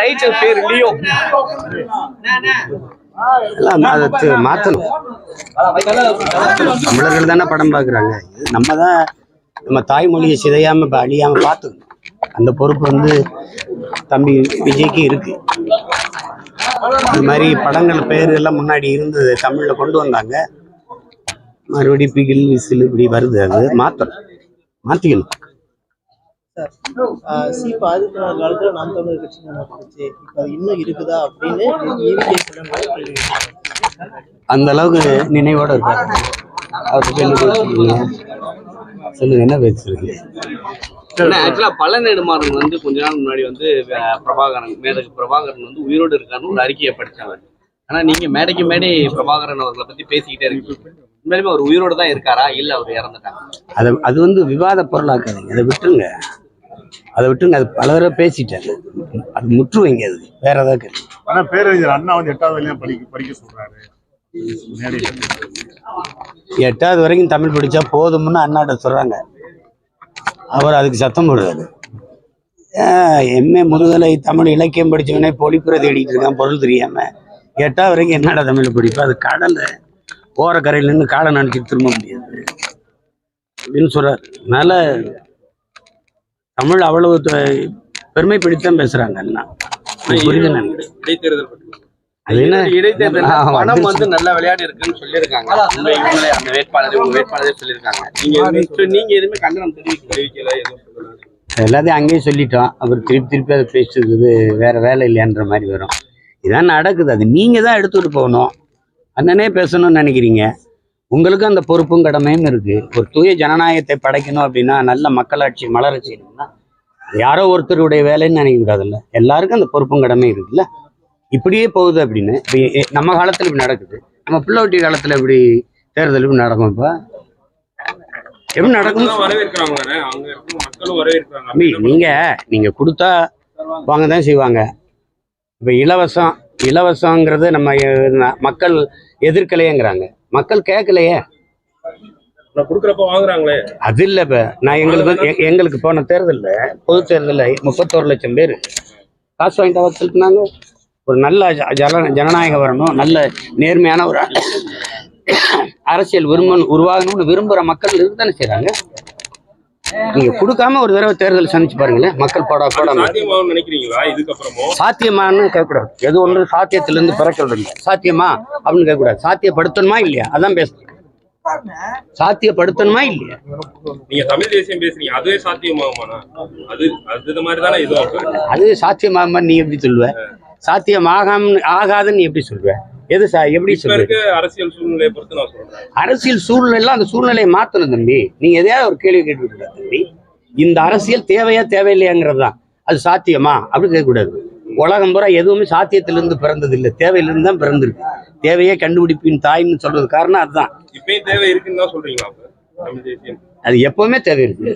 Title பேர் Leo எல்லாம் அதை மாத்தணும். தமிழர்கள் தானே படம் பார்க்குறாங்க. நம்ம தான் நம்ம தாய்மொழியை சிதையாம இப்ப அழியாம பார்த்துக்கணும். அந்த பொறுப்பு வந்து தம்பி விஜய்க்கு இருக்கு. இந்த மாதிரி படங்கள் பேர் எல்லாம் முன்னாடி இருந்தது தமிழ்ல கொண்டு வந்தாங்க. மறுபடியும் பிகில் விசில் இப்படி வருது அது மாத்தணும். மாத்திக்கணும். சீப்பு ஆதித்யநாத் காலத்துல நாம் தமிழர் கட்சி நடந்துச்சு. இப்ப இன்னும் இருக்குதா அப்படின்னு அந்த அளவுக்கு நினைவோட இருக்காரு. அவர்கிட்ட என்ன பேசுறீங்க சொல்லுங்க என்ன பேசுறீங்க ஆக்சுவலா பல நெடுமாறன் வந்து கொஞ்ச நாள் முன்னாடி வந்து பிரபாகரன் மேதகு பிரபாகரன் வந்து உயிரோடு இருக்காருன்னு ஒரு அறிக்கையை படிச்சாங்க. ஆனா நீங்க மேடைக்கு மேடை பிரபாகரன் அவர்களை பத்தி பேசிக்கிட்டே இருக்கீங்க. உண்மையிலுமே அவர் உயிரோடு தான் இருக்காரா? இல்ல அவர் இறந்துட்டாங்க அதை அது வந்து விவாத பொருளாக்காதீங்க. அதை விட்டுருங்க. அதை விட்டுருங்க அது பல தடவை பேசிட்டேன். அது முற்று வைங்க அது. வேற ஏதாவது கேள்வி? ஆனா பேரறிஞர் அண்ணா வந்து எட்டாவது வரையும் படிக்க படிக்க சொல்றாரு. எட்டாவது வரைக்கும் தமிழ் படிச்சா போதும்னு அண்ணாட்ட சொல்றாங்க. அவர் அதுக்கு சத்தம் போடுறாரு. எம்ஏ முதுகலை தமிழ் இலக்கியம் படிச்சவனே பொழிப்புரை தேடிட்டு இருக்கான் பொருள் தெரியாம. எட்டாவது வரைக்கும் என்னடா தமிழ் படிப்பு? அது கடல்ல ஓரக்கரையில நின்று காலை நினைச்சிட்டு திரும்ப முடியாது. அப்படின்னு சொல்றாரு. அதனால பற்றி. அது என்ன? இடைத்தேர்தல் ஆ, பணம். வந்து நல்ல விளையாட்டு இருக்குன்னு சொல்லியிருக்காங்க. உங்க இவங்களே அந்த வேட்பாளர் உங்க வேட்பாளரே சொல்லியிருக்காங்க. நீங்க எதுவுமே- நீங்க எதுவுமே கண்டனம் தெரிவிக்க தெரிவிக்கல எதுவும் சொல்லல. எல்லாத்தையும் அங்கேயே சொல்லிட்டோம். அவர் திருப்பி திருப்பி அதை பேசுறது வேற வேலை இல்லையான்ற மாதிரி வரும். இதான் நடக்குது. அது நீங்க தான் எடுத்துட்டு போகணும். அண்ணனே பேசணும்னு நினைக்கிறீங்க. உங்களுக்கும் அந்த பொறுப்பும் கடமையும் இருக்கு. ஒரு தூய ஜனநாயகத்தை படைக்கணும் அப்படின்னா நல்ல மக்களாட்சி மலர செய்யணும்னா யாரோ ஒருத்தருடைய வேலைன்னு நினைக்க கூடாதுல்ல எல்லாருக்கும் அந்த பொறுப்பும் கடமையும் இருக்குல்ல? இப்படியே போகுது அப்படின்னு நம்ம காலத்துல இப்படி நடக்குது. நம்ம பிள்ளைவட்டி காலத்துல இப்படி தேர்தல் இப்படி நடக்கும் இப்போ. எப்படி நடக்கும்? நீங்க நீங்க கொடுத்தா வாங்க தான் செய்வாங்க. இப்ப இலவசம் இலவசங்கிறது நம்ம மக்கள் எதிர்க்கலையேங்கிறாங்க. மக்கள் கேட்கலையே. அது இல்ல நான் எங்களுக்கு எங்களுக்கு போன தேர்தல்ல பொது தேர்தல்ல முப்பத்தோரு லட்சம் பேர் காசு வாங்கிட்டு வச்சிருந்தாங்க ஒரு நல்ல ஜன ஜனநாயகம் வரணும் நல்ல நேர்மையான ஒரு அரசியல் விரும்பணும் உருவாகணும்னு விரும்புற மக்கள் இருக்குதானே செய்றாங்க. நீங்க கொடுக்காம ஒரு தடவை தேர்தல் சந்திச்சு பாருங்களேன் மக்கள் போடா போடாம நினைக்கிறீங்களா இதுக்கப்புறமும் சாத்தியமான்னு கேட்கக்கூடாது. எது ஒன்று சாத்தியத்திலிருந்து பிறக்கிறது? சாத்தியமா? அப்படின்னு கேட்கக்கூடாது. சாத்தியப்படுத்தணுமா இல்லையா? அதான் பேசணும் சாத்தியப்படுத்தணுமா இல்லையா? நீங்க தமிழ் தேசியம் பேசுறீங்க. அதுவே சாத்தியமாகுமாண்ணா? அது அது மாதிரி தானே அப்ப அது சாத்தியமாகாம நீ எப்படி சொல்லுவ? சாத்தியமாகாம ஆகாதுன்னு நீ எப்படி சொல்லுவ? எது சா எப்படி இருக்க அரசியல் சூழ்நிலையை பொறுத்து நான் சொல்றேன். அரசியல் சூழ்நிலை அந்த சூழ்நிலையை மாத்தணும் தம்பி. நீங்க எதையாவது ஒரு கேள்வி கேட்டுக்கிட்டு தம்பி. இந்த அரசியல் தேவையா தேவையில்லையாங்கிறது தான். அது சாத்தியமா? அப்படி கேட்கக்கூடாது. உலகம் பூரா எதுவுமே சாத்தியத்திலிருந்து பிறந்தது இல்லை தேவையிலிருந்து தான் பிறந்திருக்கு. தேவையே கண்டுபிடிப்பின் தாய்ன்னு சொல்றது காரணம் அதுதான். இப்பயும் தேவை இருக்குன்னு தான் சொல்றீங்களா அது எப்பவுமே தேவை இருக்கு.